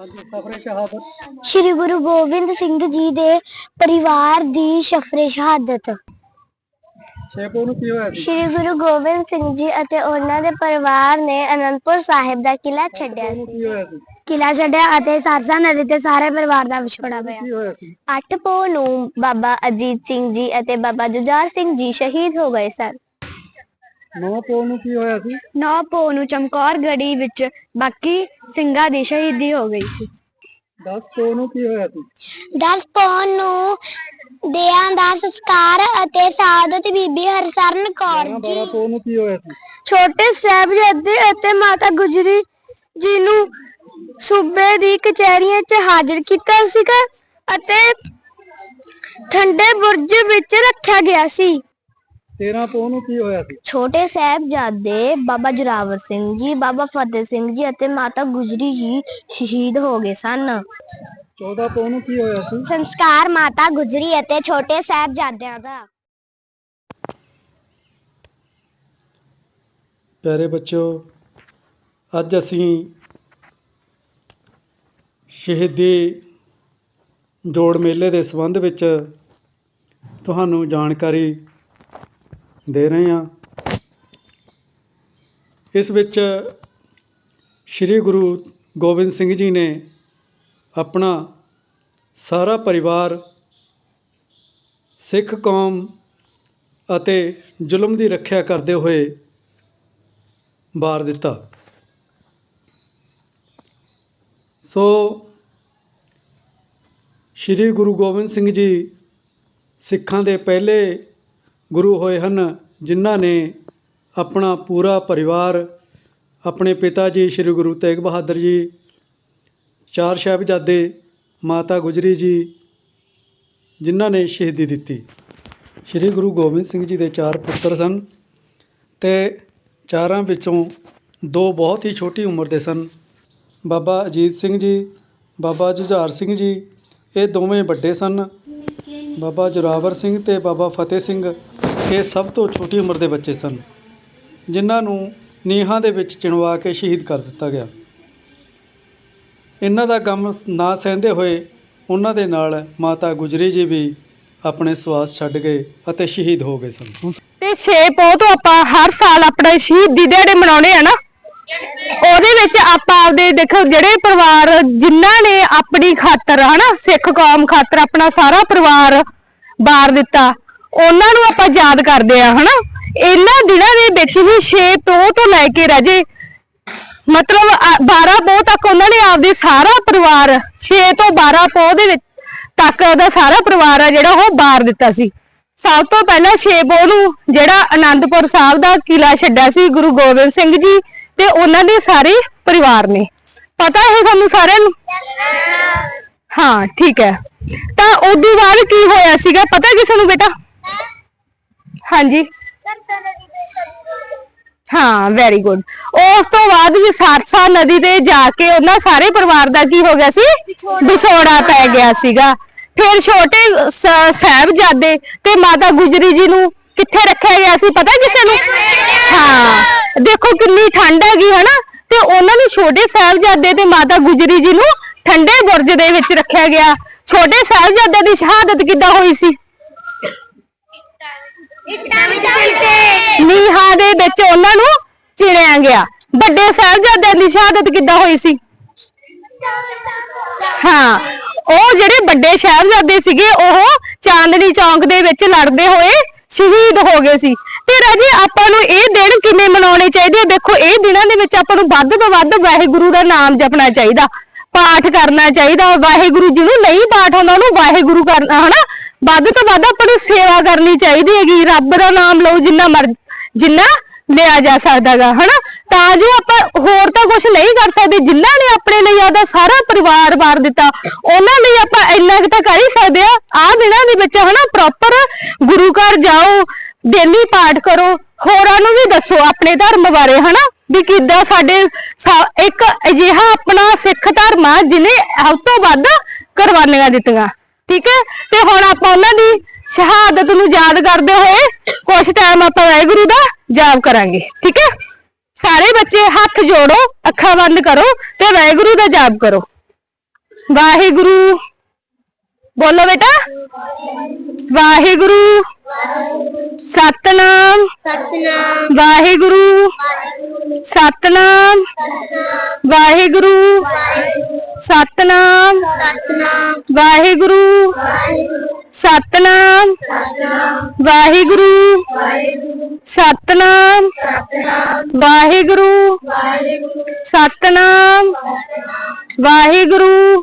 ਹਾਂਜੀ ਸਫਰੇ ਸ਼ਹਾਦਤ। ਸ਼੍ਰੀ ਗੁਰੂ ਗੋਬਿੰਦ ਸਿੰਘ ਜੀ ਦੇ ਪਰਿਵਾਰ ਦੀ ਸ਼ਫਰੇ ਸ਼ਹਾਦਤ। ਛੇਪੋ ਨੂੰ ਕੀ ਹੋਇਆ ਸੀ? ਸ਼੍ਰੀ ਗੁਰੂ ਗੋਬਿੰਦ ਸਿੰਘ ਜੀ ਅਤੇ ਉਹਨਾਂ ਦੇ ਪਰਿਵਾਰ ਨੇ ਅਨੰਦਪੁਰ ਸਾਹਿਬ ਦਾ ਕਿਲਾ ਛੱਡਿਆ ਸੀ। ਕੀ ਹੋਇਆ ਸੀ? ਕਿਲਾ ਛੱਡਿਆ ਅਤੇ ਸਰਸਾ ਨਦੀ ਤੇ ਸਾਰੇ ਪਰਿਵਾਰ ਦਾ ਵਿਛੋੜਾ ਪਿਆ ਹੋਇਆ। ਸੀ? 8 ਪੋ ਨੂੰ ਬਾਬਾ ਅਜੀਤ ਸਿੰਘ ਜੀ ਅਤੇ ਬਾਬਾ ਜੁਝਾਰ ਸਿੰਘ ਜੀ ਸ਼ਹੀਦ ਹੋ ਗਏ ਸਨ। ਨੌ ਪੋ ਨੂੰ ਕੀ ਹੋਇਆ ਸੀ? 9 ਪੋ ਨੂੰ ਚਮਕੌਰ ਗੜੀ ਵਿੱਚ ਬਾਕੀ ਸਿੰਘਾਂ ਦੀ ਸ਼ਹੀਦੀ ਹੋ ਗਈ ਸੀ। 10 ਪੋ ਨੂੰ ਕੀ ਹੋਇਆ ਸੀ? 10 ਪੌਣ ਨੂੰ ਦਿਆਂ ਦਾ ਸੰਸਕਾਰ ਅਤੇ ਸਾਦਤ ਬੀਬੀ ਹਰਸਰਨ ਕੌਰ 11 ਜੀ। 12 ਪੋ ਨੂੰ ਕੀ ਹੋਇਆ ਸੀ? ਛੋਟੇ ਸਾਹਿਬਜ਼ਾਦੇ ਅਤੇ ਮਾਤਾ ਗੁਜਰੀ ਜੀ ਨੂੰ ਸੂਬੇ ਦੀ ਕਚਹਿਰੀਆਂ 'ਚ ਹਾਜ਼ਰ ਕੀਤਾ ਸੀਗਾ ਅਤੇ ਠੰਡੇ ਬੁਰਜ ਵਿੱਚ ਰੱਖਿਆ ਗਿਆ ਸੀ। 13 ਪੋ ਨੂੰ ਕੀ ਹੋਇਆ ਸੀ? ਛੋਟੇ ਸਾਹਿਬਜ਼ਾਦੇ ਬਾਬਾ ਜੁਰਾਵਰ ਸਿੰਘ ਜੀ ਬਾਬਾ ਫਤਿਹ ਸਿੰਘ ਜੀ ਅਤੇ ਮਾਤਾ ਗੁਜਰੀ ਜੀ ਸ਼ਹੀਦ ਹੋ ਗਏ ਸਨ। 14 ਪੋ ਨੂੰ ਕੀ ਹੋਇਆ ਸੀ? ਸੰਸਕਾਰ ਮਾਤਾ ਗੁਜਰੀ ਅਤੇ ਛੋਟੇ ਸਾਹਿਬਜ਼ਾਦਿਆਂ ਦਾ। ਪਿਆਰੇ ਬੱਚਿਓ ਅੱਜ ਅਸੀਂ ਸ਼ਹੀਦੀ ਜੋੜ ਮੇਲੇ ਦੇ ਸੰਬੰਧ ਵਿੱਚ ਤੁਹਾਨੂੰ ਜਾਣਕਾਰੀ ਦੇ ਰਹੇ ਹਾਂ। ਇਸ ਵਿੱਚ ਸ੍ਰੀ ਗੁਰੂ ਗੋਬਿੰਦ ਸਿੰਘ ਜੀ ਨੇ ਆਪਣਾ ਸਾਰਾ ਪਰਿਵਾਰ, ਸਿੱਖ ਕੌਮ ਅਤੇ ਜ਼ੁਲਮ ਦੀ ਰੱਖਿਆ ਕਰਦੇ ਹੋਏ ਵਾਰ ਦਿੱਤਾ। ਸੋ ਸ੍ਰੀ ਗੁਰੂ ਗੋਬਿੰਦ ਸਿੰਘ ਜੀ ਸਿੱਖਾਂ ਦੇ ਪਹਿਲੇ ਗੁਰੂ ਹੋਏ ਹਨ, ਜਿਨ੍ਹਾਂ ਨੇ ਆਪਣਾ ਪੂਰਾ ਪਰਿਵਾਰ, ਆਪਣੇ ਪਿਤਾ ਜੀ, ਸ੍ਰੀ ਗੁਰੂ ਤੇਗ ਬਹਾਦਰ ਜੀ, ਚਾਰ ਸਾਹਿਬਜ਼ਾਦੇ, ਮਾਤਾ ਗੁਜਰੀ ਜੀ, ਜਿਨ੍ਹਾਂ ਨੇ ਸ਼ਹੀਦੀ ਦਿੱਤੀ। ਸ੍ਰੀ ਗੁਰੂ ਗੋਬਿੰਦ ਸਿੰਘ ਜੀ ਦੇ ਚਾਰ ਪੁੱਤਰ ਸਨ ਤੇ ਚਾਰਾਂ ਵਿੱਚੋਂ ਦੋ ਬਹੁਤ ਹੀ ਛੋਟੀ ਉਮਰ ਦੇ ਸਨ। ਬਾਬਾ ਅਜੀਤ ਸਿੰਘ ਜੀ, ਬਾਬਾ ਜੁਝਾਰ ਸਿੰਘ ਜੀ, ਇਹ ਦੋਵੇਂ ਵੱਡੇ ਸਨ। ਬਾਬਾ ਜੋਰਾਵਰ ਸਿੰਘ ਤੇ ਬਾਬਾ ਫਤਿਹ ਸਿੰਘ ਇਹ ਸਭ ਤੋਂ ਛੋਟੀ ਉਮਰ ਦੇ ਬੱਚੇ ਸਨ, ਜਿਨ੍ਹਾਂ ਨੂੰ ਨੀਹਾਂ ਦੇ ਵਿੱਚ ਚਿਣਵਾ ਕੇ ਸ਼ਹੀਦ ਕਰ ਦਿੱਤਾ ਗਿਆ। ਇਹਨਾਂ ਦਾ ਗਮ ਨਾ ਸਹਿੰਦੇ ਹੋਏ ਉਹਨਾਂ ਦੇ ਨਾਲ ਮਾਤਾ ਗੁਜਰੀ ਜੀ ਵੀ ਆਪਣੇ ਸਵਾਸ ਛੱਡ ਗਏ ਅਤੇ ਸ਼ਹੀਦ ਹੋ ਗਏ ਸਨ। ਤੇ 6 ਪੋਹ ਤੋਂ ਆਪਾਂ ਹਰ ਸਾਲ ਆਪਣੇ ਸ਼ਹੀਦੀ ਦਿਹਾੜੇ ਮਨਾਉਣੇ ਆ ਨਾ। ਉਹਦੇ ਵਿੱਚ ਆਪਾਂ ਆਪਦੇ ਦੇਖੋ ਜਿਹੜੇ ਪਰਿਵਾਰ ਜਿਨ੍ਹਾਂ ਨੇ ਆਪਣੀ ਖਾਤਰ ਹਨਾ, ਸਿੱਖ ਕੌਮ ਖਾਤਰ ਆਪਣਾ ਸਾਰਾ ਪਰਿਵਾਰ ਬਾਰ ਦਿੱਤਾ, ਉਹਨਾਂ ਨੂੰ ਆਪਾਂ ਯਾਦ ਕਰਦੇ ਆ ਹਨਾ। ਇਹਨਾਂ ਦਿਨਾਂ ਦੇ ਵਿੱਚ ਵੀ 6 ਪੋਹ ਤੋਂ ਲੈ ਕੇ ਰਾਜੇ ਮਤਲਬ ਅ- 12 ਪੋਹ ਤੱਕ ਉਹਨਾਂ ਨੇ ਆਪਦੇ ਸਾਰਾ ਪਰਿਵਾਰ 6 ਤੋਂ 12 ਪੋਹ ਦੇ ਵਿੱਚ ਤੱਕ ਉਹਦਾ ਸਾਰਾ ਪਰਿਵਾਰ ਆ ਜਿਹੜਾ ਉਹ ਬਾਰ ਦਿੱਤਾ ਸੀ। ਸਭ ਤੋਂ ਪਹਿਲਾਂ 6 ਪੋਹ ਨੂੰ ਜਿਹੜਾ ਆਨੰਦਪੁਰ ਸਾਹਿਬ ਦਾ ਕਿਲਾ ਛੱਡਿਆ ਸੀ, ਗੁਰੂ ਗੋਬਿੰਦ ਸਿੰਘ ਜੀ ਤੇ ਉਹਨਾਂ ਦੇ ਸਾਰੇ ਪਰਿਵਾਰ ਨੇ। ਪਤਾ ਹੈ ਤੁਹਾਨੂੰ ਸਾਰਿਆਂ ਨੂੰ? ਹਾਂ, ਠੀਕ ਹੈ। ਤਾਂ ਉਦੋਂ ਬਾਅਦ ਕੀ ਹੋਇਆ ਸੀਗਾ? ਪਤਾ ਕਿਸੇ ਨੂੰ ਬੇਟਾ? ਹਾਂਜੀ। ਹਾਂ ਵੈਰੀ ਗੁੱਡ ਉਸ ਤੋਂ ਬਾਅਦ ਵੀ ਨਦੀ ਤੇ ਜਾ ਕੇ ਉਹਨਾਂ ਸਾਰੇ ਪਰਿਵਾਰ ਦਾ ਕੀ ਹੋ ਗਿਆ ਸੀ? ਵਿਛੋੜਾ ਪੈ ਗਿਆ ਸੀਗਾ। ਫਿਰ ਛੋਟੇ ਸ- ਸਾਹਿਬਜ਼ਾਦੇ ਤੇ ਮਾਤਾ ਗੁਜਰੀ ਜੀ ਨੂੰ ਕਿੱਥੇ ਰੱਖਿਆ ਗਿਆ ਸੀ? ਪਤਾ ਕਿਸੇ ਨੂੰ? ਹਾਂ। ਦੇਖੋ ਕਿੰਨੀ ਠੰਡ ਹੈਗੀ ਹਨਾ, ਤੇ ਉਹਨਾਂ ਨੂੰ ਛੋਟੇ ਸਾਹਿਬਜ਼ਾਦੇ ਤੇ ਮਾਤਾ ਗੁਜਰੀ ਜੀ ਨੂੰ ਠੰਡੇ ਬੁਰਜ ਦੇ ਵਿੱਚ ਰੱਖਿਆ ਗਿਆ। ਛੋਟੇ ਸਾਹਿਬਜ਼ਾਦੇ ਦੀ ਸ਼ਹਾਦਤ ਕਿੱਦਾਂ ਹੋਈ ਸੀ? ਨੀਹਾਂ ਦੇ ਵਿੱਚ ਉਹਨਾਂ ਨੂੰ ਚਿਣਿਆ ਗਿਆ। ਵੱਡੇ ਸਾਹਿਬਜ਼ਾਦਿਆਂ ਦੀ ਸ਼ਹਾਦਤ ਕਿੱਦਾਂ ਹੋਈ ਸੀ? ਹਾਂ, ਉਹ ਜਿਹੜੇ ਵੱਡੇ ਸਾਹਿਬਜ਼ਾਦੇ ਸੀਗੇ, ਉਹ ਚਾਂਦਨੀ ਚੌਂਕ ਦੇ ਵਿੱਚ ਲੜਦੇ ਹੋਏ ਸ਼ਹੀਦ ਹੋ ਗਏ ਸੀ। ਤੇ ਰਾਜੇ ਆਪਾਂ ਨੂੰ ਇਹ ਦਿਨ ਕਿਵੇਂ ਮਨਾਉਣੇ ਚਾਹੀਦੇ ਆ? ਦੇਖੋ, ਇਹ ਦਿਨਾਂ ਦੇ ਵਿੱਚ ਆਪਾਂ ਨੂੰ ਵੱਧ ਤੋਂ ਵੱਧ ਵਾਹਿਗੁਰੂ ਦਾ ਨਾਮ ਜਪਣਾ ਚਾਹੀਦਾ। ਪਾਠ ਕਰਨਾ ਚਾਹੀਦਾ। ਵਾਹਿਗੁਰੂ ਜਿਹਨੂੰ ਨਹੀਂ ਪਾਠ ਆਉਂਦਾ, ਉਹਨੂੰ ਵਾਹਿਗੁਰੂ ਕਰਨਾ, ਹਨਾ? ਵੱਧ ਤੋਂ ਵੱਧ ਆਪਾਂ ਨੂੰ ਸੇਵਾ ਕਰਨੀ ਚਾਹੀਦੀ ਹੈਗੀ। ਰੱਬ ਦਾ ਨਾਮ ਲਓ, ਜਿੰਨਾ ਮਰ, ਜਿੰਨਾ ਲਿਆ ਜਾ ਸਕਦਾਗਾ ਹਨਾ? ਤਾਂ ਜੋ ਆਪਾਂ ਹੋਰ ਤਾਂ ਕੁਝ ਨਹੀਂ ਕਰ ਸਕਦੇ। ਜਿਨ੍ਹਾਂ ਨੇ ਆਪਣੇ ਲਈ ਆਦਾ ਸਾਰਾ ਪਰਿਵਾਰ ਵਾਰ ਦਿੱਤਾ, ਉਹਨਾਂ ਲਈ ਆਪਾਂ ਇੰਨਾ ਕੁ ਤਾਂ ਕਰ ਹੀ ਸਕਦੇ ਆ। ਆ ਦਿਨਾਂ ਦੇ ਵਿੱਚ, ਹਨਾ? ਪ੍ਰੋਪਰ ਗੁਰੂ ਘਰ ਜਾਓ ਡੇਲੀ ਪਾਠ ਕਰੋ, ਹੋਰਾਂ ਨੂੰ ਵੀ ਦੱਸੋ ਆਪਣੇ ਧਰਮ ਬਾਰੇ, ਹਨਾ? ਵੀ ਕਿੱਦਾਂ ਸਾਡੇ ਇੱਕ ਅਜਿਹਾ ਆਪਣਾ ਸਿੱਖ ਧਰਮ ਆ ਜਿਹਨੇ ਸਭ ਤੋਂ ਵੱਧ ਕੁਰਬਾਨੀਆਂ ਦਿੱਤੀਆਂ, ਠੀਕ ਹੈ? ਤੇ ਹੁਣ ਆਪਾਂ ਉਹਨਾਂ ਦੀ ਸ਼ਹਾਦਤ ਨੂੰ ਯਾਦ ਕਰਦੇ ਹੋਏ ਕੁਝ ਟਾਈਮ ਆਪਾਂ ਵਾਹਿਗੁਰੂ ਦਾ ਜਾਪ ਕਰਾਂਗੇ, ਠੀਕ ਹੈ? ਸਾਰੇ ਬੱਚੇ ਹੱਥ ਜੋੜੋ, ਅੱਖਾਂ ਬੰਦ ਕਰੋ ਤੇ ਵਾਹਿਗੁਰੂ ਦਾ ਜਾਪ ਕਰੋ। ਵਾਹਿਗੁਰੂ। ਬੋਲੋ ਬੇਟਾ। ਵਾਹਿਗੁਰੂ। ਸਤਨਾਮ। ਸਤਨਾਮ। ਵਾਹਿਗੁਰੂ। ਸਤਨਾਮ। ਵਾਹਿਗੁਰੂ। ਸਤਨਾਮ। ਸਤਨਾਮ ਵਾਹਿਗੁਰੂ। ਸਤਨਾਮ। ਵਾਹਿਗੁਰੂ। ਸਤਨਾਮ। ਵਾਹਿਗੁਰੂ। ਸਤਨਾਮ। ਵਾਹਿਗੁਰੂ।